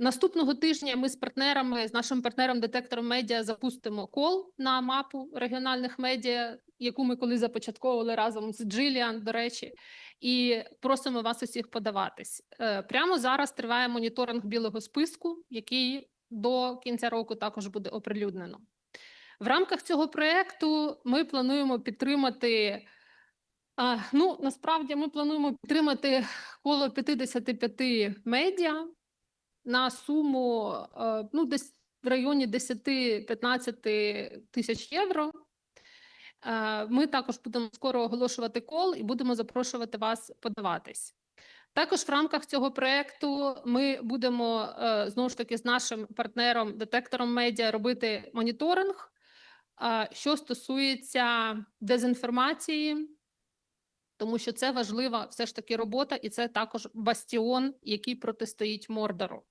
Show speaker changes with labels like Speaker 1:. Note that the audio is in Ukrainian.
Speaker 1: Наступного тижня ми з партнерами, з нашим партнером детектором медіа запустимо кол на мапу регіональних медіа, яку ми колись започатковували разом з Джиліан, до речі, і просимо вас усіх подаватись. Е, Прямо зараз триває моніторинг білого списку, який до кінця року також буде оприлюднено. В рамках цього проекту ми плануємо підтримати. а, Ну, насправді ми плануємо підтримати коло 55 медіа на суму е, ну, десь в районі 10-15 тисяч євро. Е, Ми також будемо скоро оголошувати кол і будемо запрошувати вас подаватись. Також в рамках цього проекту ми будемо е, знову ж таки з нашим партнером, детектором медіа, робити моніторинг, що стосується дезінформації, тому що це важлива все ж таки робота, і це також бастіон, який протистоїть Мордору.